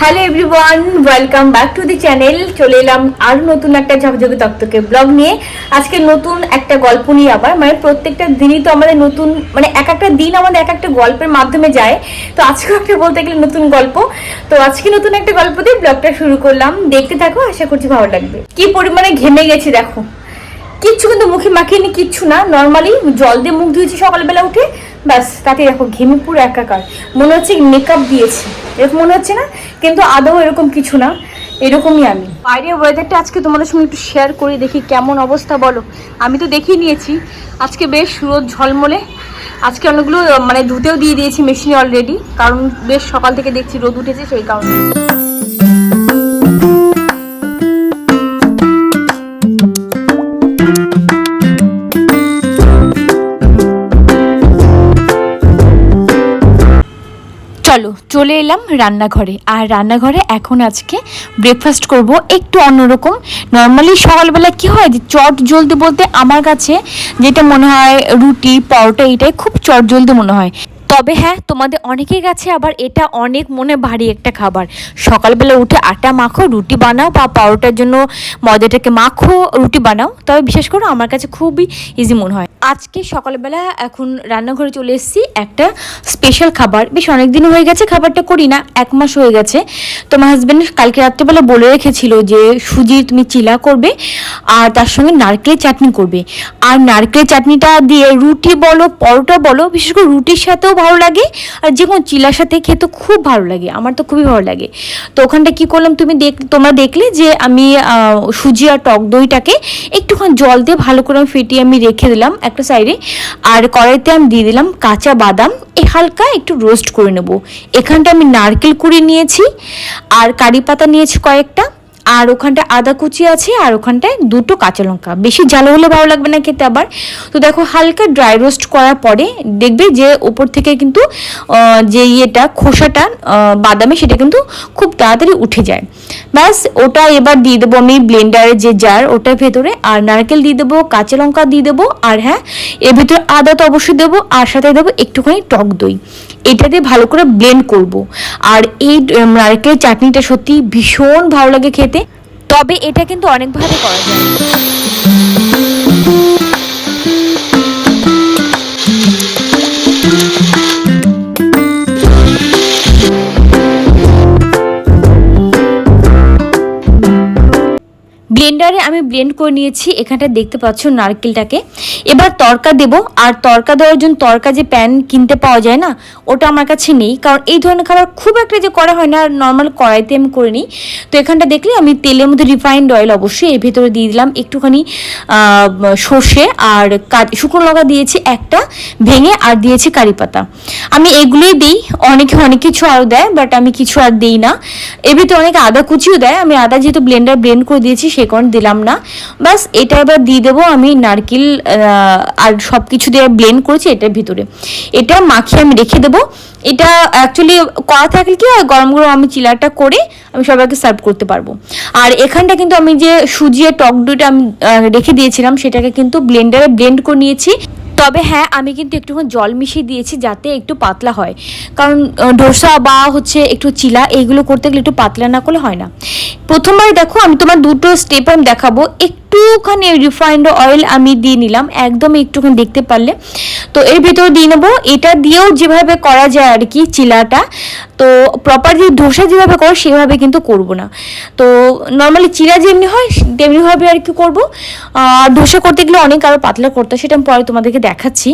Hello everyone welcome back to the channel চলে এলাম আরও নতুন একটা ঝকঝকে তক্তকে ব্লগ নিয়ে। আজকে নতুন একটা গল্প নিয়ে আবার মানে প্রত্যেকটা দিনই তো আমাদের নতুন মানে এক একটা দিন আমাদের এক একটা গল্পের মাধ্যমে যায়। তো আজকেও একটা বলতে গেলে নতুন গল্প। তো আজকে নতুন একটা গল্প দিয়ে ব্লগটা শুরু করলাম। দেখতে থাকো, আশা করছি ভালো লাগবে। কি পরিমাণে ঘেমে গেছে দেখো। কিচ্ছু কিন্তু মুখে মাখিয়ে নি, কিচ্ছু না। নর্মালি জল দিয়ে মুখ ধুয়েছি সকালবেলা উঠে, ব্যাস, তাতে দেখো ঘেমে পুরো একাকার। মনে হচ্ছে মেকআপ দিয়েছি। এরকম মনে হচ্ছে না, কিন্তু আদৌ এরকম কিছু না, এরকমই আমি। বাইরের ওয়েদারটা আজকে তোমাদের সঙ্গে একটু শেয়ার করি, দেখি কেমন অবস্থা বলো। আমি তো দেখিয়ে নিয়েছি, আজকে বেশ রোদ ঝলমলে। আজকে অনেকগুলো মানে ধুতেও দিয়ে দিয়েছি মেশিনে অলরেডি কারণ বেশ সকাল থেকে দেখছি রোদ উঠেছে সেই কারণে। চলো, চলে এলাম রান্নাঘরে। আর রান্নাঘরে এখন আজকে ব্রেকফাস্ট করব একটু অন্যরকম। নর্মালি সকালবেলা কি হয় যে চট জলদি বলতে আমার কাছে যেটা মনে হয় রুটি, পরোটা এটাই খুব চট জলদি মনে হয়। তবে হ্যাঁ তোমাদের অনেকের কাছে আবার এটা অনেক মনে ভারী একটা খাবার। সকালবেলা উঠে আটা মাখো, রুটি বানাও বা পরোটার জন্য ময়দাটাকে মাখো, রুটি বানাও। তবে বিশেষ করে আমার কাছে খুবই ইজি মনে হয়। আজকে সকালবেলা এখন রান্নাঘরে চলে এসেছি একটা স্পেশাল খাবার। বেশ অনেক দিন হয়ে গেছে, খাবারটা করি না, এক মাস হয়ে গেছে। তোমার হাজব্যান্ড কালকে রাত্রেবেলা বলে রেখেছিল যে, সুজির তুমি চিলা করবে, আর তার সঙ্গে নারকেলের চাটনি করবে। আর নারকেলের চাটনিটা দিয়ে রুটি বলো, পরোটা বলো, বিশেষ করে রুটির সাথেও ভালো লাগে আর যে কোনো চিলার সাথে খেতে খুব ভালো লাগে, আমার তো খুবই ভালো লাগে। তো ওখানটা কি করলাম তুমি দেখ, তোমরা দেখলে যে আমি সুজি আর টক দইটাকে একটুখানি জল দিয়ে ভালো করে আমি ফেটিয়ে আমি রেখে দিলাম একটা সাইডে। আর কড়াইতে আমি দিয়ে দিলাম কাঁচা বাদাম, এ হালকা একটু রোস্ট করে নেব। এখানটা আমি নারকেল কুড়ি নিয়েছি, আর কারি পাতা নিয়েছি কয়েকটা আর ওখানটা আদা কুচি আছে, আর ওখানটায় দুটো কাঁচা লঙ্কা। বেশি ঝাল হলে ভালো লাগবে না খেতে আবার। তো দেখো, হালকা ড্রাই রোস্ট করার পরে দেখবে যে ওপর থেকে কিন্তু যে ইয়েটা, খোসাটা বাদামে সেটা কিন্তু খুব তাড়াতাড়ি উঠে যায়। ব্যাস, ওটা এবার দিয়ে দেবো আমি ব্লেন্ডারের যে জার ওটার ভেতরে। আর নারকেল দিয়ে দেবো, কাঁচা লঙ্কা দিয়ে দেবো, আর হ্যাঁ এর ভেতরে আদা তো অবশ্যই দেবো, আর সাথে দেবো একটুখানি টক দই। এটা দিয়ে ভালো করে ব্লেন্ড করব। আর এই নারকেল নারকেলের চাটনিটা সত্যি ভীষণ ভালো লাগে খেতে। তবে এটা কিন্তু অনেকভাবে করা যায়। ব্লেন্ডারে আমি ব্লেন্ড করে নিয়েছি এখানটা দেখতে পাচ্ছ নারকেলটাকে। এবার তরকা দেব, আর তরকা দেওয়ার জন্য তরকা যে প্যান কিনতে পাওয়া যায় না, ওটা আমার কাছে নেই, কারণ এই ধরনের খাবার খুব একটা যে করা হয় না নর্মাল কড়াইতে আমি করে নিই। তো এখানটা দেখলে আমি তেলের মধ্যে রিফাইন্ড অয়েল অবশ্যই, এর ভেতরে দিয়ে দিলাম একটুখানি সর্ষে আর শুকনো লঙ্কা দিয়েছি একটা, ভেঙে আর দিয়েছি কারি পাতা আমি এগুলোই দিই, অনেকে অনেক কিছু আরও দেয় বাট আমি কিছু আর দিই না। এর ভিতরে অনেকে আদা কুচিও দেয়, আমি আদা যেহেতু ব্লেন্ডার ব্লেন্ড করে দিয়েছি সে কারণে দিলাম না। বাস এটা এবার দিয়ে দেবো আমি নারকেল আর সব কিছু দিয়ে ব্লেন্ড করেছি এটার ভিতরে। এটা মাখিয়ে আমি রেখে দেবো। এটা অ্যাকচুয়ালি করা থাকলে কি গরম গরম আমি চিলাটা করে আমি সবাইকে সার্ভ করতে পারব। আর এখানটা কিন্তু আমি যে সুজিয়ে টক দইটা আমি রেখে দিয়েছিলাম, সেটাকে কিন্তু ব্লেন্ডারে ব্লেন্ড করে নিয়েছি। তবে হ্যাঁ আমি কিন্তু একটুখানি জল মিশিয়ে দিয়েছি যাতে একটু পাতলা হয়। কারণ ডোসা বা হচ্ছে একটু চিলা এইগুলো করতে গেলে একটু পাতলা না করলে হয় না। প্রথমবার দেখো, আমি তোমার দুটো স্টেপ আমি দেখাবো। একটুখানি রিফাইন্ড অয়েল আমি দিয়ে নিলাম, একদম একটুখানি দেখতে পারলে। তো এর ভেতরে দিয়ে নেব, এটা দিয়েও যেভাবে করা যায় আর কি চিলাটা, তো প্রপার যে ধোসা যেভাবে করো সেভাবে কিন্তু করব না। তো নর্মালি চিরা যেমনি হয়, তেমনিভাবে আর কি করব। আর ধোসা করতে গেলে অনেক আরও পাতলা করতে সেটা আমি পরে তোমাদেরকে দেখাচ্ছি।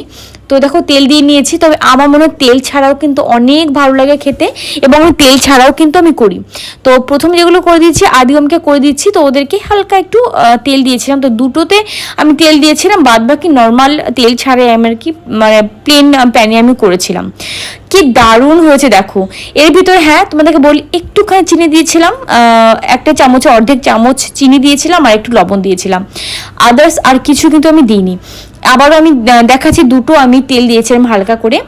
তো দেখো তেল দিয়ে নিয়েছি, তবে আমার মনে হয় তেল ছাড়াও কিন্তু অনেক ভালো লাগে খেতে এবং তেল ছাড়াও কিন্তু আমি করি। তো প্রথমে যেগুলো করে দিয়েছি, আদিগমকে করে দিচ্ছি তো ওদেরকে হালকা একটু তেল দিয়েছিলাম। তো দুটোতে আমি তেল দিয়েছিলাম বাদ বাকি নর্মাল তেল ছাড়াই আমি আর কি মানে প্লেন প্যানে আমি করেছিলাম। কি দারুণ হয়েছে দেখো। এর ভিতরে হ্যাঁ তোমাদেরকে বলি, একটুখানি চিনি দিয়েছিলাম একটা চামচে অর্ধেক চামচ চিনি দিয়েছিলাম আর একটু লবণ দিয়েছিলাম। আদার্স আর কিছু কিন্তু আমি দিইনি। আবারও আমি দেখাচ্ছি দুটো আমি তেল দিয়েছিলাম হালকা করে।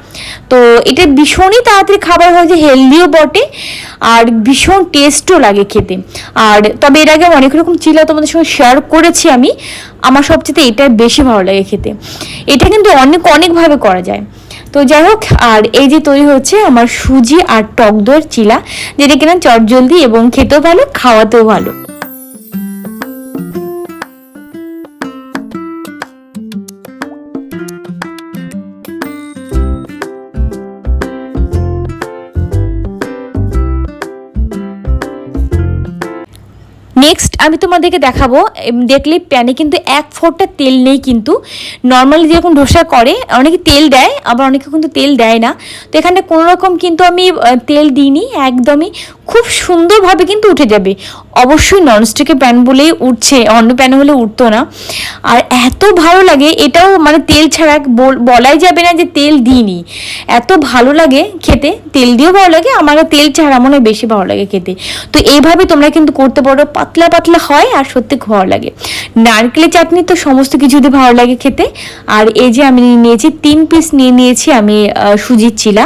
তো এটা ভীষণই তাড়াতাড়ি খাবার হয় যে হেলদিও বটে, আর ভীষণ টেস্টও লাগে খেতে। আর তবে এর আগে অনেক রকম চিলা তোমাদের সঙ্গে শেয়ার করেছি আমি, আমার সবচেয়ে এটা বেশি ভালো লাগে খেতে। এটা কিন্তু অনেক, অনেকভাবে করা যায়। তো যাই হোক, আর এই যে তৈরি হচ্ছে আমার সুজি আর টক দইয়ের চিলা, যেটা কিনা চটজলদি এবং খেতেও ভালো, খাওয়াতেও ভালো। আমি তোমাদেরকে দেখাবো দেখলে প্যানে কিন্তু এক ফোঁটা তেল নেই কিন্তু। নর্মালি যেরকম ধোসা করে, অনেকে তেল দেয়, আবার অনেকে কিন্তু তেল দেয় না। তো এখানে কোনো রকম কিন্তু আমি তেল দিইনি, একদমই খুব সুন্দরভাবে কিন্তু উঠে যাবে। অবশ্যই ননস্টিকের প্যান বলেই উঠছে, অন্য প্যান হলে উঠতো না। আর এত ভালো লাগে, এটাও মানে তেল ছাড়া বলাই যাবে না যে তেল দিইনি। এত ভালো লাগে খেতে, তেল দিয়েও ভালো লাগে আমার তেল ছাড়া মনে বেশি ভালো লাগে খেতে। তো এইভাবে তোমরা কিন্তু করতে পারো পাতলা পাতলা হয় আর সত্যি ভালো লাগে। নারকেলের চাটনি তো সমস্ত কিছুতে ভালো লাগে খেতে। আর এই যে আমি নিয়েছি, তিন পিস নিয়ে নিয়েছি আমি সুজির চিলা।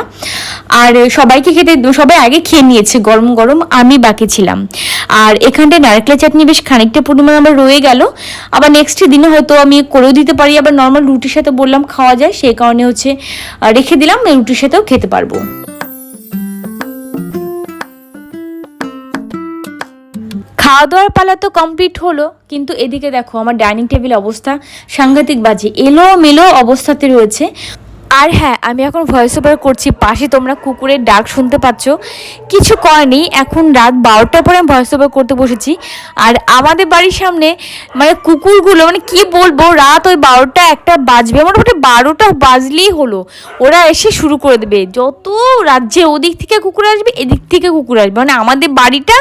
আর সবাইকে খেতে, সবাই আগে খেয়ে নিয়েছে, গরম গরম আমি বাকি ছিলাম। আর এখানটায় নারকেলের চাটনি বেশ খানিকটা পরিমাণ আমার রয়ে গেল। আবার নেক্সট দিনে হয়তো আমি করেও দিতে পারি, আবার নর্মাল রুটির সাথে বললাম খাওয়া যায়, সেই কারণে হচ্ছে রেখে দিলাম, রুটির সাথেও খেতে পারব। খাওয়া দাওয়ার পালা তো কমপ্লিট হলো, কিন্তু এদিকে দেখো আমার ডাইনিং টেবিল অবস্থা সাংঘাতিক বাজে এলো মেলো অবস্থাতে রয়েছে। আর হ্যাঁ আমি এখন ভয়েস ওভার করছি। পাশে তোমরা কুকুরের ডাক শুনতে পাচ্ছ। কিছু করেনি এখন রাত বারোটার পরে আমি ভয়েস ওভার করতে বসেছি। আর আমাদের বাড়ির সামনে মানে কুকুরগুলো মানে কি বলব, রাত ওই বারোটা একটা বাজবে। মোটামুটি বারোটা বাজলেই হলো। ওরা এসে শুরু করে দেবে। যত রাজ্যে ওদিক থেকে কুকুর আসবে, এদিক থেকে কুকুর আসবে। মানে আমাদের বাড়িটা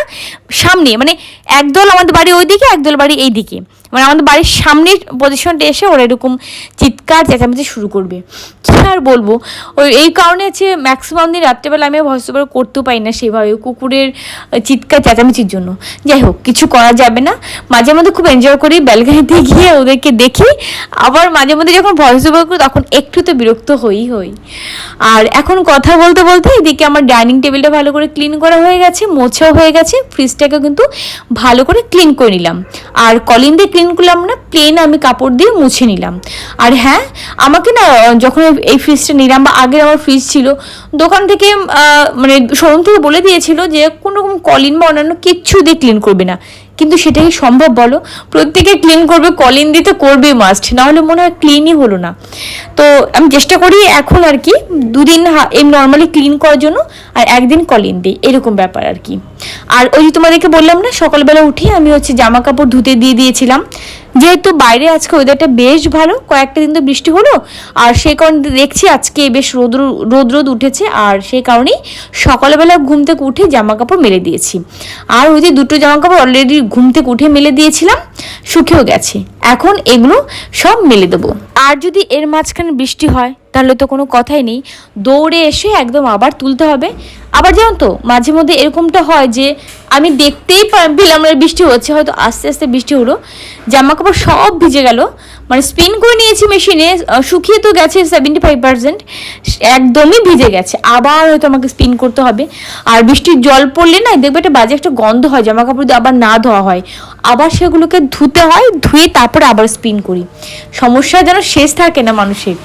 সামনে মানে একদল আমাদের বাড়ি ওইদিকে, একদল বাড়ি এইদিকে। মানে আমাদের বাড়ির সামনের পজিশনটা এসে ওরা এরকম চিৎকার, চেঁচামেচি শুরু করবে। কী আর বলব? ওই, এই কারণে হচ্ছে ম্যাক্সিমাম দিন রাত্রেবেলা আমি ভয়েস ওভার করতেও পারি না সেভাবে কুকুরের চিৎকার, চেঁচামেচির জন্য। যাই হোক, কিছু করা যাবে না। মাঝে মধ্যে খুব এনজয় করি ব্যালকানিতে গিয়ে ওদেরকে দেখি। আবার মাঝে মধ্যে যখন ভয়েস ওভার করি, তখন একটু তো বিরক্ত হই হই। আর এখন কথা বলতে বলতে এদিকে আমার ডাইনিং টেবিলটা ভালো করে ক্লিন করা হয়ে গেছে, মোছাও হয়ে গেছে। ফ্রিজটাকে কিন্তু ভালো করে ক্লিন করে নিলাম। আর কলিন দিয়ে ক্লিন করলাম আমরা প্লেন আমি কাপড় দিয়ে মুছে নিলাম। আর হ্যাঁ আমাকে না যখন এই ফ্রিজটা নিলাম বা আগের আমার ফ্রিজ ছিল, দোকান থেকে মানে শোরুম থেকে বলে দিয়েছিল যে কোনো রকম কলিন বা অন্যান্য কিচ্ছু দিয়ে ক্লিন করবে না। কিন্তু সেটা কি সম্ভব বলো? প্রত্যেকে ক্লিন করবে কলিন দিতে করবে মাস্ট নাহলে মনে হয় ক্লিনই হলো না। তো আমি চেষ্টা করি এখন আর কি, দুদিন এই নর্মালি ক্লিন করার জন্য, আর একদিন কলিন দিই, এরকম ব্যাপার আর কি। আর ওই যে তোমাদেরকে বললাম না, সকালবেলা উঠে আমি হচ্ছে জামা কাপড় ধুতে দিয়ে দিয়েছিলাম। যেহেতু বাইরে আজকে ওয়েদারটা বেশ ভালো, কয়েকটা দিন তো বৃষ্টি হলো, আর সেই কারণে দেখছি আজকে বেশ রোদ রোদ রোদ উঠেছে, আর সেই কারণেই সকালবেলা ঘুম থেকে উঠে জামা কাপড় মেলে দিয়েছি। আর ওই যে দুটো জামা কাপড় অলরেডি ঘুম থেকে উঠে মেলে দিয়েছিলাম শুকিয়েও গেছে। এখন এগুলো সব মেলে দেবো। আর যদি এর মাঝখানে বৃষ্টি হয়, তাহলে তো কোনো কথাই নেই। দৌড়ে এসে একদম আবার তুলতে হবে। আবার জানো তো, মাঝে মধ্যে এরকমটা হয় যে আমি দেখতেই পেলাম না, বৃষ্টি হচ্ছে, হয়তো আস্তে আস্তে বৃষ্টি হলো। জামা কাপড় সব ভিজে গেল। মানে স্পিন করে নিয়েছি মেশিনে শুকিয়ে তো গেছে সেভেন্টি ফাইভ পার্সেন্ট একদমই ভিজে গেছে। আবার হয়তো আমাকে স্পিন করতে হবে। আর বৃষ্টির জল পড়লে না, দেখবে একটা বাজে একটা গন্ধ হয় জামা কাপড় আবার না ধোয়া হয়। আবার সেগুলোকে ধুতে হয়, ধুয়ে তারপরে আবার স্পিন করি। সমস্যা যেন শেষ থাকে না মানুষের।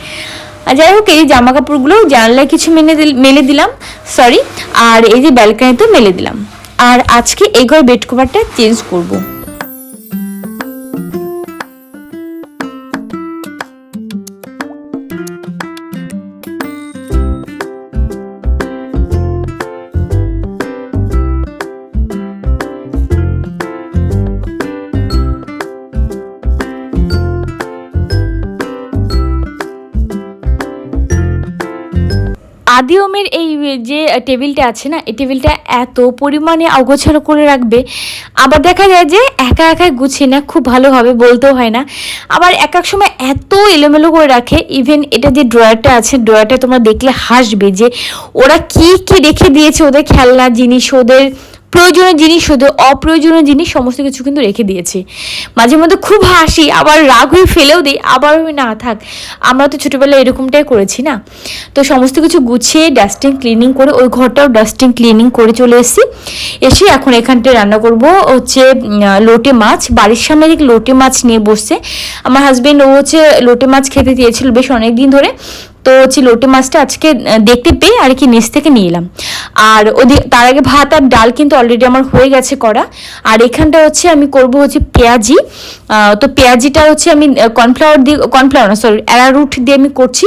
যাই হোক, এই জামা কাপড়গুলো জানলায় কিছু মেনে মেলে দিলাম সরি আর এই যে ব্যালকানিতেও মেলে দিলাম। আর আজকে এই ঘর বেড কভারটা চেঞ্জ করব। যে টেবিলটা আছে না, এই টেবিলটা এত পরিমাণে অগোছালো করে রাখবে, আবার দেখা যায় যে একা একা গুছিয়ে না খুব ভালোভাবে বলতেও হয় না। আবার এক এক সময় এত এলোমেলো করে রাখে ইভেন এটা যে ড্রয়ারটা আছে, ড্রয়ারটা তোমরা দেখলে হাসবে যে ওরা কি কি রেখে দিয়েছে, ওদের খেলনা জিনিস, ওদের প্রয়োজনীয় জিনিস শুধু অপ্রয়োজনীয় জিনিস, সমস্ত কিছু কিন্তু রেখে দিয়েছে। মাঝে মধ্যে খুব হাসি, আবার রাগ হয়ে ফেলেও দিই, আবার না থাক, আমরা তো ছোটোবেলায় এরকমটাই করেছি না? তো সমস্ত কিছু গুছিয়ে ডাস্টিং ক্লিনিং করে ওই ঘরটাও ডাস্টিং ক্লিনিং করে চলে এসেছি। এসে এখন এখানটায় রান্না করব, হচ্ছে লোটে মাছ, বাড়ির সামনে দিকে লোটে মাছ নিয়ে বসছে, আমার হাজব্যান্ড ও হচ্ছে লোটে মাছ খেতে দিয়েছিল বেশ অনেক দিন ধরে। তো হচ্ছে লোটে মাছটা আজকে দেখতে পেয়ে আর কি নিচ থেকে নিয়ে এলাম। আর ওদিকে তার আগে ভাত আর ডাল কিন্তু অলরেডি আমার হয়ে গেছে করা। আর এখানটা হচ্ছে আমি করব হচ্ছে পেঁয়াজি। তো পেঁয়াজিটা হচ্ছে আমি কর্নফ্লাওয়ার দিয়ে কর্নফ্লাওয়ার না সরি অ্যারারুট দিয়ে আমি করছি।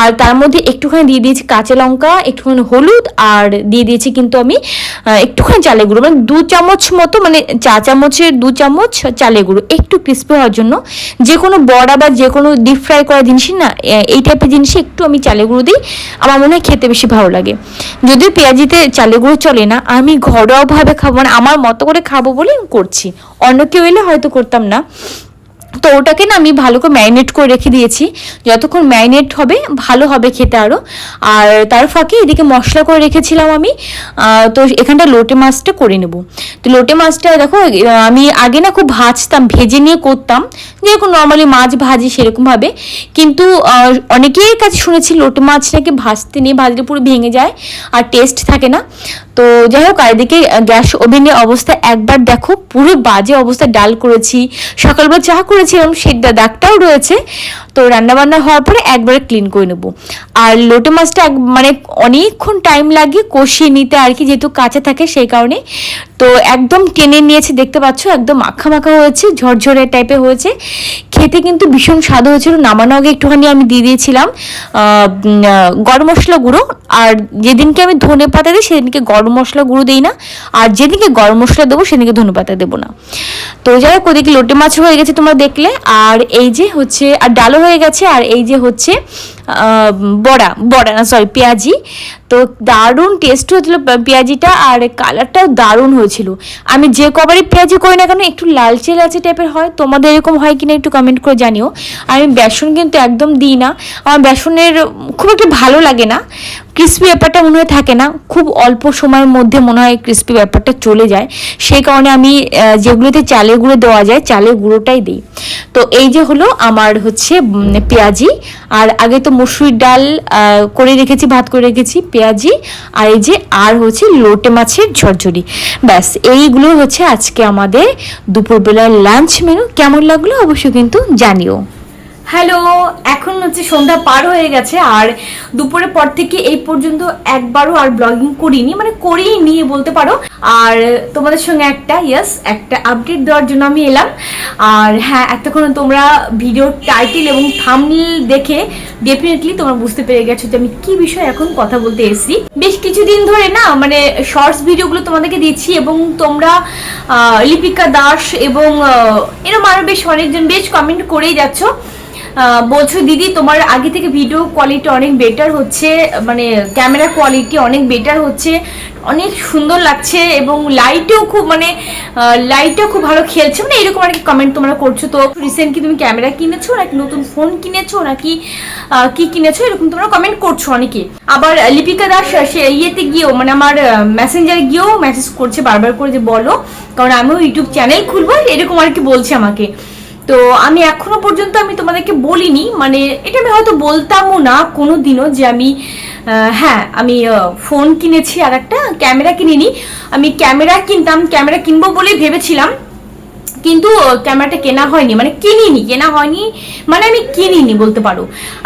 আর তার মধ্যে একটুখানি দিয়ে দিয়েছি কাঁচা লঙ্কা, একটুখানি হলুদ, আর দিয়ে দিয়েছি কিন্তু আমি একটুখানি চালে গুঁড়ো। মানে দু চামচ মতো মানে চা চামচের দু চামচ চালে গুঁড়ো, একটু ক্রিস্পি হওয়ার জন্য। যে কোনো বড়া বা যে কোনো ডিপ ফ্রাই করা জিনিসই না এই টাইপের জিনিসে একটু আমি চালের গুঁড়ো দিই। আমার মনে হয় খেতে বেশি ভালো লাগে। যদিও পেঁয়াজিতে চালের গুঁড়ো চলে না, আমি ঘরোয়াভাবে খাব মানে আমার মতো করে খাব বলেই করছি। অন্য কেউ এলে হয়তো করতাম না। তো ওটাকে না আমি ভালো করে ম্যারিনেট করে রেখে দিয়েছি। যতক্ষণ ম্যারিনেট হবে, ভালো হবে খেতে আরও আর তার ফাঁকে এদিকে মশলা করে রেখেছিলাম আমি। তো এখানটা লোটে মাছটা করে নেব। তো লোটে মাছটা দেখো আমি আগে না খুব ভাজতাম, ভেজে নিয়ে করতাম। যেরকম নর্মালি মাছ ভাজি সেরকমভাবে কিন্তু অনেকের কাছে শুনেছি লোটে মাছ নাকি ভাজতে নিয়ে ভাজলে পুরো ভেঙে যায় আর টেস্ট থাকে না। তো যাই হোক, আর এদিকে গ্যাস ওভেনের অবস্থা একবার দেখো, পুরো বাজে অবস্থা, ডাল করেছি। সকালবেলা চা করেছিলাম সেটা দাগটাও রয়েছে। তো রান্নাবান্না হওয়ার পরে একবারে ক্লিন করে নেব। আর লোটে মাছটা এক মানে অনেকক্ষণ টাইম লাগে কষিয়ে নিতে আর কি যেহেতু কাঁচা থাকে সেই কারণে। তো একদম টেনে নিয়েছে, দেখতে পাচ্ছ, একদম মাখা মাখা হয়েছে, ঝরঝরে টাইপের হয়েছে। খেতে কিন্তু ভীষণ স্বাদ হয়েছিল। নামানো আগে একটুখানি আমি দিয়ে দিয়েছিলাম গরম মশলা গুঁড়ো। আর যেদিনকে আমি ধনে পাতা দিই, সেদিনকে গরম মশলা গুঁড়ো দিই না। আর যেদিনকে গরম মশলা দেবো, সেদিনকে ধনে পাতা দেবো না। তো যাই হোক, ওদিকে লোটে মাছ হয়ে গেছে তোমরা দেখলে। আর এই যে হচ্ছে, আর ডালও হয়ে গেছে, আর এই যে হচ্ছে বড়া বড়া না সরি পেঁয়াজি। তো দারুণ টেস্ট হয়েছিল পেঁয়াজিটা, আর কালারটাও দারুণ হয়েছিল। আমি যে কবারই পেঁয়াজি করি না কেন, একটু লালচে লালচে টাইপের হয়। তোমাদের এরকম হয় কিনা একটু কমেন্ট করে জানিও। আর আমি বেসন কিন্তু একদম দিই না। আমার বেসনের খুব একটা ভালো লাগে না। ক্রিস্পি ব্যাপারটা মনে হয় থাকে না। খুব অল্প সময়ের মধ্যে মনে হয় ক্রিস্পি ব্যাপারটা চলে যায়। সেই কারণে আমি যেগুলোতে চালের গুঁড়ো দেওয়া যায়, চালের গুঁড়োটাই দিই। তো এই যে হলো আমার হচ্ছে পেঁয়াজি। আর আগে তো মসুরির ডাল করে রেখেছি, ভাত করে রেখেছি, পেঁয়াজি। আর এই যে, আর হচ্ছে লোটে মাছের ঝরঝরি। ব্যাস এইগুলো হচ্ছে আজকে আমাদের দুপুরবেলার লাঞ্চ মেনু কেমন লাগল? অবশ্যই কিন্তু জানিও। হ্যালো, এখন হচ্ছে সন্ধ্যা পার হয়ে গেছে আর দুপুরের পর থেকে এই পর্যন্ত একবারও আর ব্লগিং করিনি মানে করেই করিনি বলতে পারো। আর তোমাদের সঙ্গে একটা ইয়েস একটা আপডেট দেওয়ার জন্য আমি এলাম। আর হ্যাঁ এতক্ষণ তোমরা ভিডিওর টাইটেল এবং থামনিল দেখে ডেফিনেটলি তোমরা বুঝতে পেরে গেছো যে আমি কি বিষয়ে এখন কথা বলতে এসেছি। বেশ কিছুদিন ধরে না মানে শর্টস ভিডিওগুলো তোমাদেরকে দিচ্ছি এবং তোমরা লিপিকা দাস এবং এরকম আরও বেশ অনেকজন বেশ কমেন্ট করেই যাচ্ছ। বলছো, দিদি, তোমার আগে থেকে ভিডিও কোয়ালিটি অনেক বেটার হচ্ছে মানে ক্যামেরা কোয়ালিটি অনেক বেটার হচ্ছে, অনেক সুন্দর লাগছে এবং লাইটেও খুব মানে লাইটটাও খুব ভালো খেলছে। মানে এরকম আর কি কমেন্ট তোমরা করছ। তো রিসেন্ট কি তুমি ক্যামেরা কিনেছো, নাকি নতুন ফোন কিনেছো, নাকি কি কিনেছো, এরকম তোমরা কমেন্ট করছ অনেকে। আবার লিপিকা দাস, সে ইয়েতে গিয়েও মানে আমার মেসেঞ্জারে গিয়েও মেসেজ করছে বারবার করে যে, বলো, কারণ আমিও ইউটিউব চ্যানেল খুলবো। এরকম আর কি বলছে আমাকে। তো আমি এখনও পর্যন্ত আমি তোমাদেরকে বলিনি মানে এটা আমি হয়তো বলতামও না কোনো দিনও যে আমি হ্যাঁ আমি ফোন কিনেছি আর একটা ক্যামেরা কিনিনি। আমি ক্যামেরা কিনতাম ক্যামেরা কিনবো বলেই ভেবেছিলাম। কিন্তু ক্যামেরাটা কেনা হয়নি মানে কিনিনি, কেনা হয়নি মানে আমি কিনিনি বলতে পারো।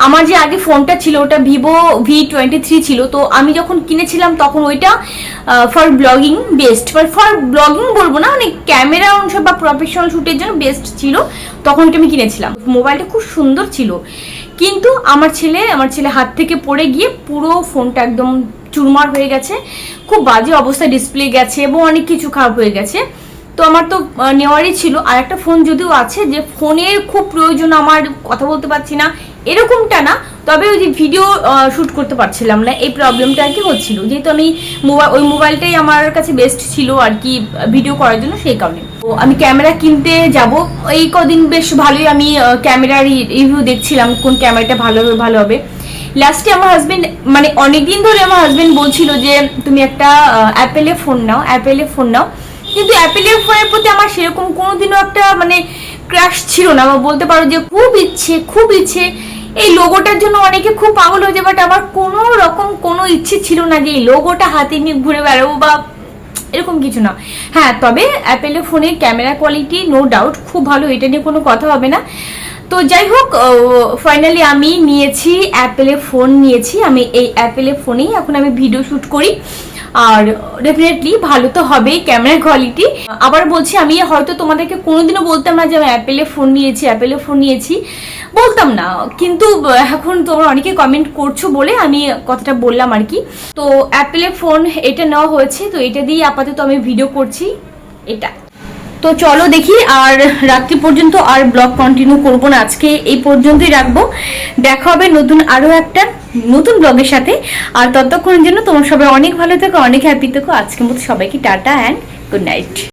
আমার যে আগে ফোনটা ছিল, ওটা ভিভো ভি টোয়েন্টি থ্রি ছিল, তো আমি যখন কিনেছিলাম তখন ওইটা for blogging best for blogging বলব না মানে ক্যামেরা অনুসার বা প্রফেশনাল শ্যুটের জন্য বেস্ট ছিল, তখন ওইটা আমি কিনেছিলাম। মোবাইলটা খুব সুন্দর ছিল। কিন্তু আমার ছেলে আমার ছেলে হাত থেকে পড়ে গিয়ে পুরো ফোনটা একদম চুরমার হয়ে গেছে, খুব বাজে অবস্থায় ডিসপ্লে গেছে এবং অনেক কিছু খারাপ হয়ে গেছে। তো আমার তো নেওয়ারই ছিল। আর একটা ফোন যদিও আছে যে ফোনের খুব প্রয়োজন আমার, কথা বলতে পারছি না, এরকমটা না। তবে ওই যে ভিডিও শ্যুট করতে পারছিলাম না। এই প্রবলেমটা আর কি হচ্ছিল। যেহেতু আমি মোবাইল ওই মোবাইলটাই আমার কাছে বেস্ট ছিল আর কি ভিডিও করার জন্য সেই কারণে। তো আমি ক্যামেরা কিনতে যাব। এই কদিন বেশ ভালোই আমি ক্যামেরার রিভিউ দেখছিলাম কোন ক্যামেরাটা ভালো হবে ভালো হবে। লাস্টে আমার হাজবেন্ড মানে অনেকদিন ধরে আমার হাজবেন্ড বলছিল যে, তুমি একটা অ্যাপেলে ফোন নাও অ্যাপেলে ফোন নাও। কিন্তু অ্যাপেলের ফোনের প্রতি আমার সেরকম কোনোদিনও একটা মানে ক্র্যাশ ছিল না। বা বলতে পারো যে খুব ইচ্ছে খুব ইচ্ছে। এই লোগোটার জন্য অনেকে খুব পাগল হয়েছে বাট আমার কোনো রকম কোনো ইচ্ছে ছিল না যে এই লোগোটা হাতে নিয়ে ঘুরে বেড়াবো বা এরকম কিছু না। হ্যাঁ তবে অ্যাপেলের ফোনের ক্যামেরা কোয়ালিটি নো ডাউট খুব ভালো, এটা নিয়ে কোনো কথা হবে না। তো যাই হোক ফাইনালি আমি নিয়েছি অ্যাপেলে ফোন নিয়েছি। আমি এই অ্যাপেলে ফোনেই এখন আমি ভিডিও শ্যুট করি। আর ডেফিনেটলি ভালো তো হবেই ক্যামেরা কোয়ালিটি আবার বলছি, আমি হয়তো তোমাদেরকে কোনোদিনও বলতাম না যে আমি অ্যাপেলে ফোন নিয়েছি অ্যাপেলে ফোন নিয়েছি। বলতাম না, কিন্তু এখন তোমরা অনেকে কমেন্ট করছ বলে আমি কথাটা বললাম আর কি। তো অ্যাপেলে ফোন এটা নেওয়া হয়েছে, তো এটা দিয়ে আপাতত আমি ভিডিও করছি। এটা। তো চলো দেখি, আর রাত্রি পর্যন্ত আর ব্লগ কন্টিনিউ করব না। আজকে এই পর্যন্তই রাখব। দেখা হবে নতুন আরও একটা নতুন ব্লগের সাথে। আর ততক্ষণের জন্য তোমার সবাই অনেক ভালো থেকো, অনেক হ্যাপি থেকো। আজকের মতো সবাইকে টাটা অ্যান্ড গুড নাইট